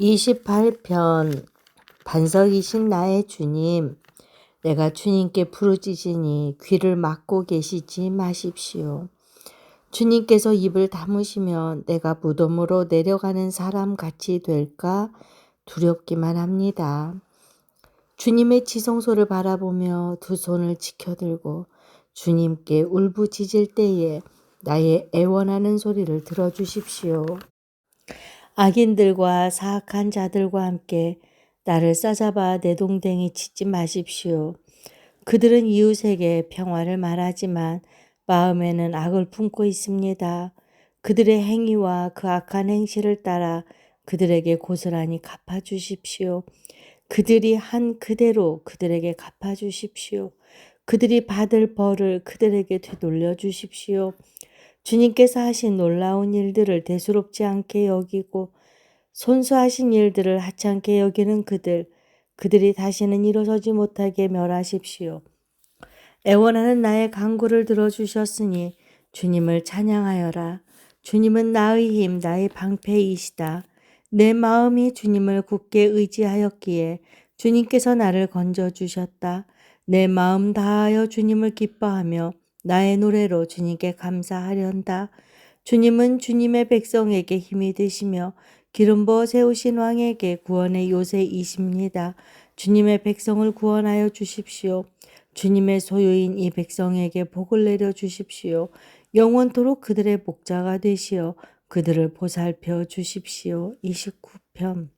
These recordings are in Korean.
28편 반석이신 나의 주님, 내가 주님께 부르짖으니 귀를 막고 계시지 마십시오. 주님께서 입을 다무시면 내가 무덤으로 내려가는 사람 같이 될까 두렵기만 합니다. 주님의 지성소를 바라보며 두 손을 지켜들고 주님께 울부짖을 때에 나의 애원하는 소리를 들어주십시오. 악인들과 사악한 자들과 함께 나를 싸잡아 내 동댕이 치지 마십시오. 그들은 이웃에게 평화를 말하지만 마음에는 악을 품고 있습니다. 그들의 행위와 그 악한 행실을 따라 그들에게 고스란히 갚아주십시오. 그들이 한 그대로 그들에게 갚아주십시오. 그들이 받을 벌을 그들에게 되돌려 주십시오. 주님께서 하신 놀라운 일들을 대수롭지 않게 여기고 손수하신 일들을 하찮게 여기는 그들, 그들이 다시는 일어서지 못하게 멸하십시오. 애원하는 나의 간구를 들어주셨으니 주님을 찬양하여라. 주님은 나의 힘, 나의 방패이시다. 내 마음이 주님을 굳게 의지하였기에 주님께서 나를 건져주셨다. 내 마음 다하여 주님을 기뻐하며 나의 노래로 주님께 감사하련다. 주님은 주님의 백성에게 힘이 되시며 기름 부어 세우신 왕에게 구원의 요새이십니다. 주님의 백성을 구원하여 주십시오. 주님의 소유인 이 백성에게 복을 내려 주십시오. 영원토록 그들의 목자가 되시어 그들을 보살펴 주십시오. 29편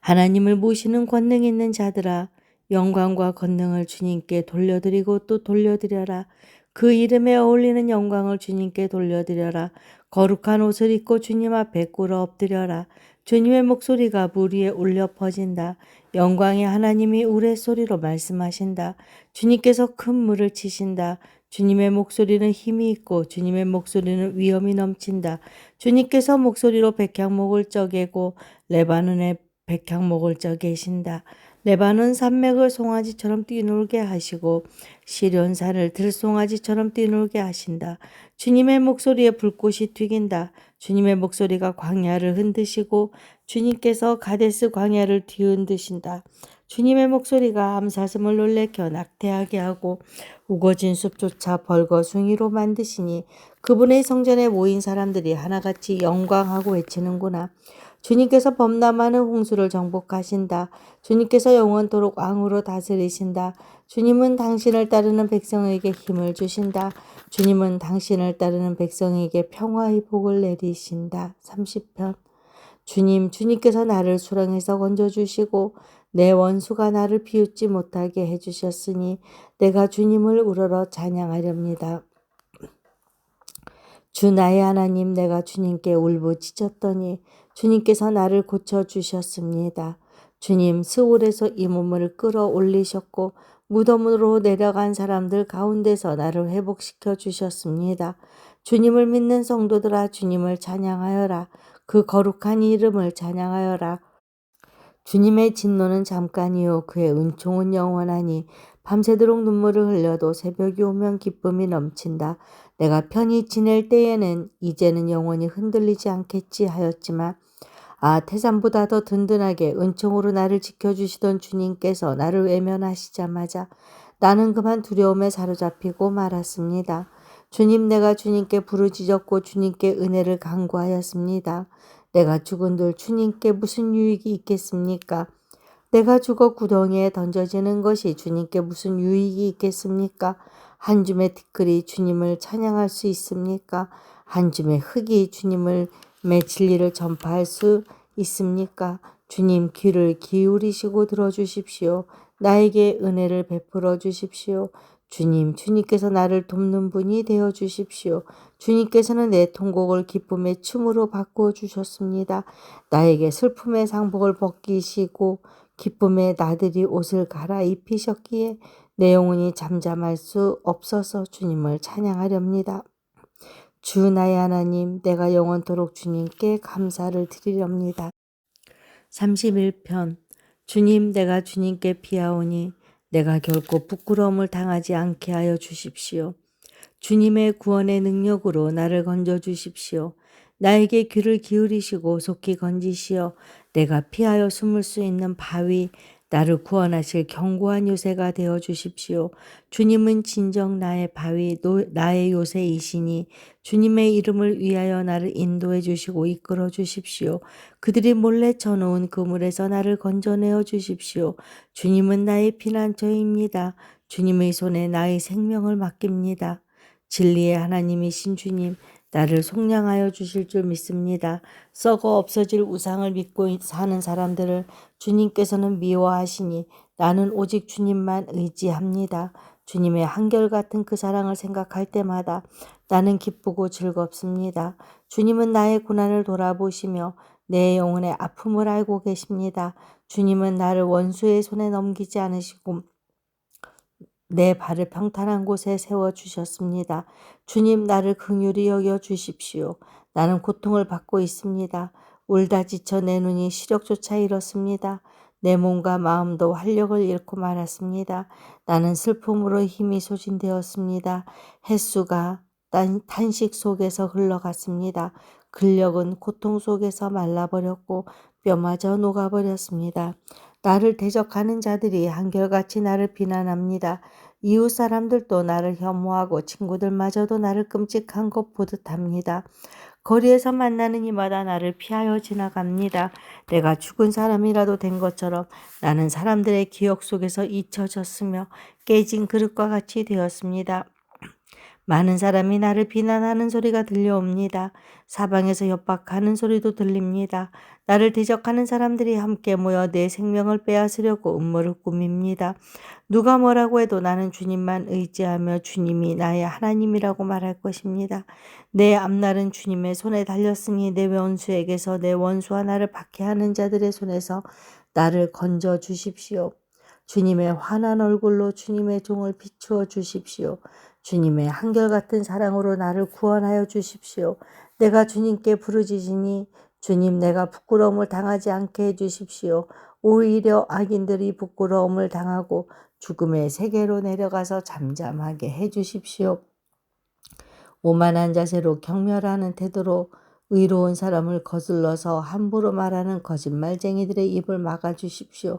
하나님을 모시는 권능 있는 자들아 영광과 권능을 주님께 돌려드리고 또 돌려드려라. 그 이름에 어울리는 영광을 주님께 돌려드려라. 거룩한 옷을 입고 주님 앞에 꿇어 엎드려라. 주님의 목소리가 물 위에 울려 퍼진다. 영광의 하나님이 우레소리로 말씀하신다. 주님께서 큰 물을 치신다. 주님의 목소리는 힘이 있고 주님의 목소리는 위엄이 넘친다. 주님께서 목소리로 백향목을 쪄개고 레바논의 백향목을 쪄개신다. 레바논 산맥을 송아지처럼 뛰놀게 하시고 시련산을 들송아지처럼 뛰놀게 하신다. 주님의 목소리에 불꽃이 튀긴다. 주님의 목소리가 광야를 흔드시고 주님께서 가데스 광야를 뒤흔드신다. 주님의 목소리가 암사슴을 놀래켜 낙태하게 하고 우거진 숲조차 벌거숭이로 만드시니 그분의 성전에 모인 사람들이 하나같이 영광하고 외치는구나. 주님께서 범람하는 홍수를 정복하신다. 주님께서 영원토록 왕으로 다스리신다. 주님은 당신을 따르는 백성에게 힘을 주신다. 주님은 당신을 따르는 백성에게 평화의 복을 내리신다. 30편 주님, 주님께서 나를 수렁에서 건져주시고 내 원수가 나를 비웃지 못하게 해주셨으니 내가 주님을 우러러 찬양하렵니다. 주 나의 하나님 내가 주님께 울부짖었더니 주님께서 나를 고쳐주셨습니다. 주님 스올에서 이 몸을 끌어올리셨고 무덤으로 내려간 사람들 가운데서 나를 회복시켜 주셨습니다. 주님을 믿는 성도들아 주님을 찬양하여라. 그 거룩한 이름을 찬양하여라. 주님의 진노는 잠깐이요 그의 은총은 영원하니 밤새도록 눈물을 흘려도 새벽이 오면 기쁨이 넘친다. 내가 편히 지낼 때에는 이제는 영원히 흔들리지 않겠지 하였지만 아 태산보다 더 든든하게 은총으로 나를 지켜주시던 주님께서 나를 외면하시자마자 나는 그만 두려움에 사로잡히고 말았습니다. 주님 내가 주님께 부르짖었고 주님께 은혜를 간구하였습니다. 내가 죽은들 주님께 무슨 유익이 있겠습니까? 내가 죽어 구덩이에 던져지는 것이 주님께 무슨 유익이 있겠습니까? 한 줌의 티끌이 주님을 찬양할 수 있습니까? 한 줌의 흙이 주님을 매 진리를 전파할 수 있습니까? 주님 귀를 기울이시고 들어주십시오. 나에게 은혜를 베풀어 주십시오. 주님, 주님께서 나를 돕는 분이 되어 주십시오. 주님께서는 내 통곡을 기쁨의 춤으로 바꾸어 주셨습니다. 나에게 슬픔의 상복을 벗기시고 기쁨의 나들이 옷을 갈아입히셨기에 내 영혼이 잠잠할 수 없어서 주님을 찬양하렵니다. 주 나의 하나님, 내가 영원토록 주님께 감사를 드리렵니다. 31편 주님, 내가 주님께 피하오니 내가 결코 부끄러움을 당하지 않게 하여 주십시오. 주님의 구원의 능력으로 나를 건져 주십시오. 나에게 귀를 기울이시고 속히 건지시어 내가 피하여 숨을 수 있는 바위 나를 구원하실 견고한 요새가 되어 주십시오. 주님은 진정 나의 바위 노, 나의 요새이시니 주님의 이름을 위하여 나를 인도해 주시고 이끌어 주십시오. 그들이 몰래 쳐놓은 그물에서 나를 건져내어 주십시오. 주님은 나의 피난처입니다. 주님의 손에 나의 생명을 맡깁니다. 진리의 하나님이신 주님, 나를 속량하여 주실 줄 믿습니다. 썩어 없어질 우상을 믿고 사는 사람들을 주님께서는 미워하시니 나는 오직 주님만 의지합니다. 주님의 한결같은 그 사랑을 생각할 때마다 나는 기쁘고 즐겁습니다. 주님은 나의 고난을 돌아보시며 내 영혼의 아픔을 알고 계십니다. 주님은 나를 원수의 손에 넘기지 않으시고 내 발을 평탄한 곳에 세워 주셨습니다. 주님 나를 긍휼히 여겨 주십시오. 나는 고통을 받고 있습니다. 울다 지쳐 내 눈이 시력조차 잃었습니다. 내 몸과 마음도 활력을 잃고 말았습니다. 나는 슬픔으로 힘이 소진되었습니다. 햇수가 딴, 탄식 속에서 흘러갔습니다. 근력은 고통 속에서 말라버렸고 뼈마저 녹아버렸습니다. 나를 대적하는 자들이 한결같이 나를 비난합니다. 이웃 사람들도 나를 혐오하고 친구들마저도 나를 끔찍한 것 보듯 합니다. 거리에서 만나는 이마다 나를 피하여 지나갑니다. 내가 죽은 사람이라도 된 것처럼 나는 사람들의 기억 속에서 잊혀졌으며 깨진 그릇과 같이 되었습니다. 많은 사람이 나를 비난하는 소리가 들려옵니다. 사방에서 협박하는 소리도 들립니다. 나를 대적하는 사람들이 함께 모여 내 생명을 빼앗으려고 음모를 꾸밉니다. 누가 뭐라고 해도 나는 주님만 의지하며 주님이 나의 하나님이라고 말할 것입니다. 내 앞날은 주님의 손에 달렸으니 내 원수에게서 내 원수와 나를 박해하는 자들의 손에서 나를 건져 주십시오. 주님의 환한 얼굴로 주님의 종을 비추어 주십시오. 주님의 한결같은 사랑으로 나를 구원하여 주십시오. 내가 주님께 부르짖으니 주님 내가 부끄러움을 당하지 않게 해 주십시오. 오히려 악인들이 부끄러움을 당하고 죽음의 세계로 내려가서 잠잠하게 해 주십시오. 오만한 자세로 경멸하는 태도로 의로운 사람을 거슬러서 함부로 말하는 거짓말쟁이들의 입을 막아 주십시오.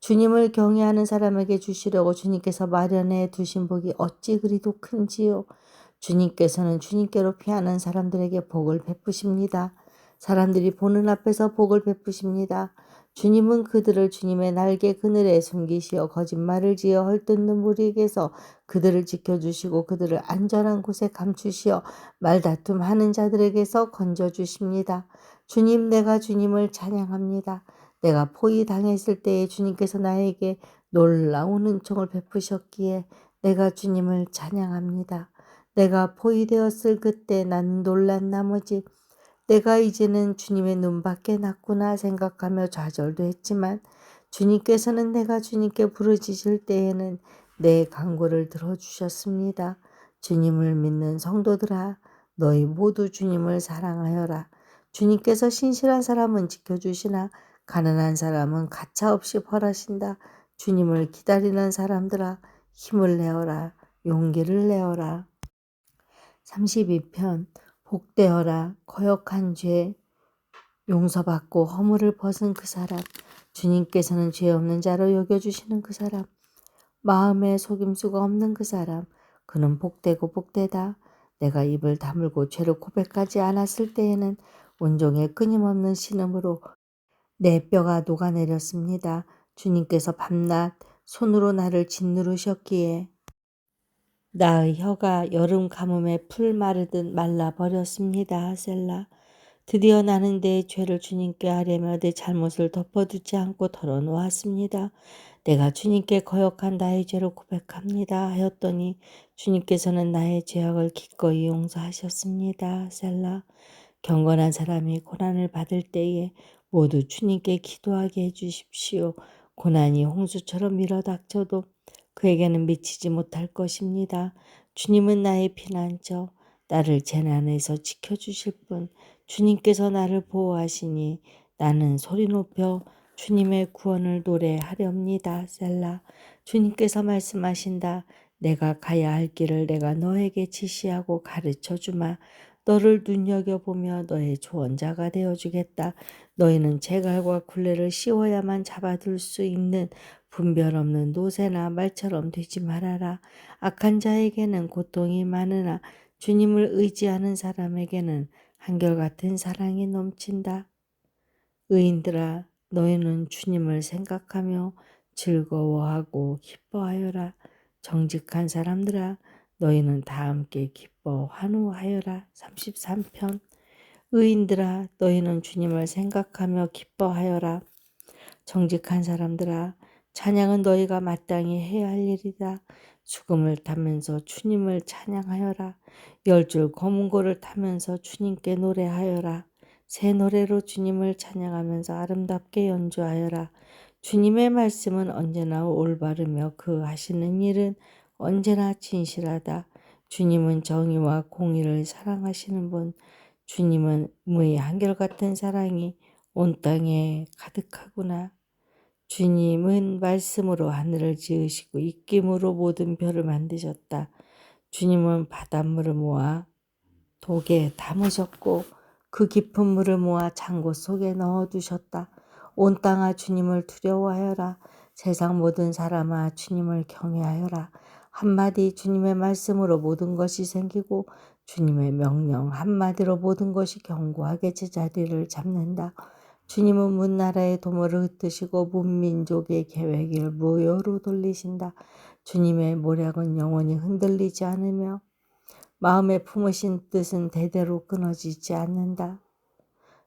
주님을 경외하는 사람에게 주시려고 주님께서 마련해 두신 복이 어찌 그리도 큰지요. 주님께서는 주님께로 피하는 사람들에게 복을 베푸십니다. 사람들이 보는 앞에서 복을 베푸십니다. 주님은 그들을 주님의 날개 그늘에 숨기시어 거짓말을 지어 헐뜯는 무리에게서 그들을 지켜주시고 그들을 안전한 곳에 감추시어 말다툼 하는 자들에게서 건져주십니다. 주님 내가 주님을 찬양합니다. 내가 포위 당했을 때에 주님께서 나에게 놀라운 은총을 베푸셨기에 내가 주님을 찬양합니다. 내가 포위되었을 그때 난 놀란 나머지 내가 이제는 주님의 눈밖에 났구나 생각하며 좌절도 했지만 주님께서는 내가 주님께 부르짖을 때에는 내 간구를 들어주셨습니다. 주님을 믿는 성도들아 너희 모두 주님을 사랑하여라. 주님께서 신실한 사람은 지켜주시나 가난한 사람은 가차없이 벌하신다. 주님을 기다리는 사람들아 힘을 내어라. 용기를 내어라. 32편 복되어라 거역한 죄 용서받고 허물을 벗은 그 사람 주님께서는 죄 없는 자로 여겨주시는 그 사람 마음에 속임수가 없는 그 사람 그는 복되고 복되다 내가 입을 다물고 죄를 고백하지 않았을 때에는 온종의 끊임없는 신음으로 내 뼈가 녹아내렸습니다. 주님께서 밤낮 손으로 나를 짓누르셨기에 나의 혀가 여름 가뭄에 풀 마르듯 말라 버렸습니다. 셀라. 드디어 나는 내 죄를 주님께 하려며 내 잘못을 덮어두지 않고 털어놓았습니다. 내가 주님께 거역한 나의 죄를 고백합니다. 하였더니 주님께서는 나의 죄악을 기꺼이 용서하셨습니다. 셀라. 경건한 사람이 고난을 받을 때에 모두 주님께 기도하게 해주십시오. 고난이 홍수처럼 밀어닥쳐도 그에게는 미치지 못할 것입니다. 주님은 나의 피난처, 나를 재난에서 지켜주실 분, 주님께서 나를 보호하시니 나는 소리 높여 주님의 구원을 노래하렵니다. 셀라. 주님께서 말씀하신다. 내가 가야 할 길을 내가 너에게 지시하고 가르쳐 주마. 너를 눈여겨보며 너의 조언자가 되어주겠다. 너희는 제갈과 굴레를 씌워야만 잡아둘 수 있는 분별 없는 노새나 말처럼 되지 말아라. 악한 자에게는 고통이 많으나 주님을 의지하는 사람에게는 한결같은 사랑이 넘친다. 의인들아 너희는 주님을 생각하며 즐거워하고 기뻐하여라. 정직한 사람들아 너희는 다 함께 기뻐 환호하여라. 33편 의인들아 너희는 주님을 생각하며 기뻐하여라. 정직한 사람들아 찬양은 너희가 마땅히 해야 할 일이다. 수금을 타면서 주님을 찬양하여라. 열 줄 검은고를 타면서 주님께 노래하여라. 새 노래로 주님을 찬양하면서 아름답게 연주하여라. 주님의 말씀은 언제나 올바르며 그 하시는 일은 언제나 진실하다. 주님은 정의와 공의를 사랑하시는 분. 주님은 무의 한결같은 사랑이 온 땅에 가득하구나. 주님은 말씀으로 하늘을 지으시고 입김으로 모든 별을 만드셨다. 주님은 바닷물을 모아 독에 담으셨고 그 깊은 물을 모아 창고 속에 넣어두셨다. 온 땅아 주님을 두려워하여라. 세상 모든 사람아 주님을 경외하여라. 한마디 주님의 말씀으로 모든 것이 생기고 주님의 명령 한마디로 모든 것이 견고하게 제자리를 잡는다. 주님은 문나라의 도모를 흩으시고 문민족의 계획을 무효로 돌리신다. 주님의 모략은 영원히 흔들리지 않으며 마음에 품으신 뜻은 대대로 끊어지지 않는다.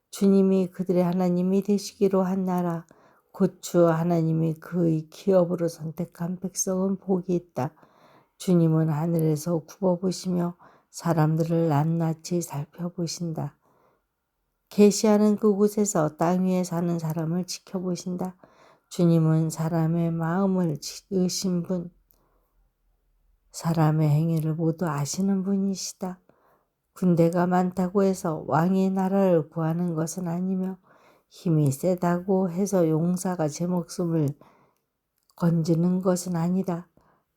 주님이 그들의 하나님이 되시기로 한 나라, 고추 하나님이 그의 기업으로 선택한 백성은 복이 있다. 주님은 하늘에서 굽어보시며 사람들을 낱낱이 살펴보신다. 계시하는 그곳에서 땅 위에 사는 사람을 지켜보신다. 주님은 사람의 마음을 지으신 분, 사람의 행위를 모두 아시는 분이시다. 군대가 많다고 해서 왕의 나라를 구하는 것은 아니며 힘이 세다고 해서 용사가 제 목숨을 건지는 것은 아니다.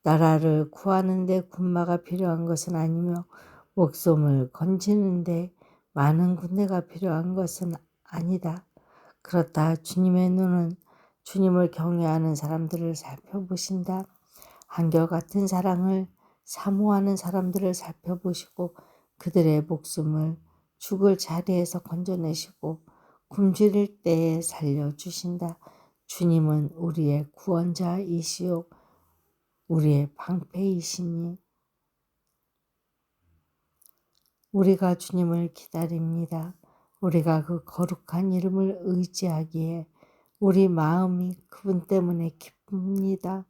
나라를 구하는데 군마가 필요한 것은 아니며 목숨을 건지는데 많은 군대가 필요한 것은 아니다. 그렇다 주님의 눈은 주님을 경외하는 사람들을 살펴보신다. 한결같은 사랑을 사모하는 사람들을 살펴보시고 그들의 목숨을 죽을 자리에서 건져내시고 굶주릴 때에 살려주신다. 주님은 우리의 구원자이시오. 우리의 방패이시니 우리가 주님을 기다립니다. 우리가 그 거룩한 이름을 의지하기에 우리 마음이 그분 때문에 기쁩니다.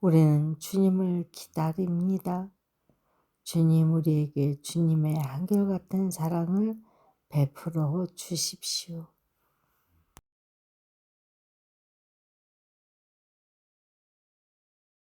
우리는 주님을 기다립니다. 주님 우리에게 주님의 한결같은 사랑을 베풀어 주십시오.